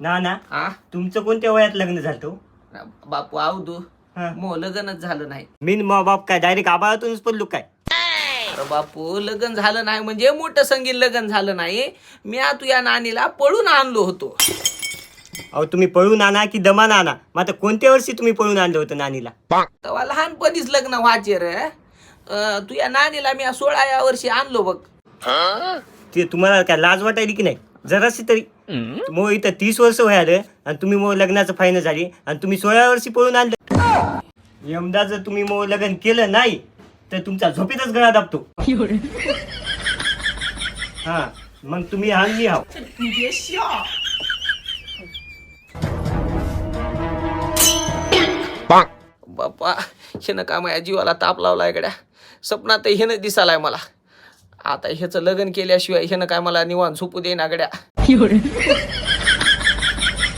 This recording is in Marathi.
ना ना हा तुमचं कोणत्या वयात लग्न झालं? बापू आवदू हा. मग लग्नच झालं नाही. मी न मग बाप काय डायरेक्ट आबाळातूनच पडलो काय? अरे बापू लग्न झालं नाही म्हणजे मोठं संगीत लग्न झालं नाही. मी आ तुया नानीला पळून आणलो होतो. अहो तुम्ही पळून आणा की दमान आणा? मग आता कोणत्या वर्षी तुम्ही पळून आणलं होतं नानीला? तेव्हा लहानपणीच लग्न व्हायचे रे. अं, तुया नानीला मी सोळा या वर्षी आणलो बघ. ते तुम्हाला काय लाज वाटायली की नाही? जराशी तरी. मग इथं तीस वर्ष व्हायला आणि तुम्ही मग लग्नाचं फायनल झाली आणि तुम्ही सोळा वर्षी पळून आणलं. यमदा जर तुम्ही मग लग्न केलं नाही तर तुमचा झोपेतच गळा दाबतो. हा मग तुम्ही हा मी हाव बाप्पा ह्यानं का माझ्या जीवाला ताप लावलाय गड्या? सपनात ह्यानं दिसालाय मला. आता ह्याचं लग्न केल्याशिवाय ह्यानं काय मला निवांत झोपू दे ना गड्या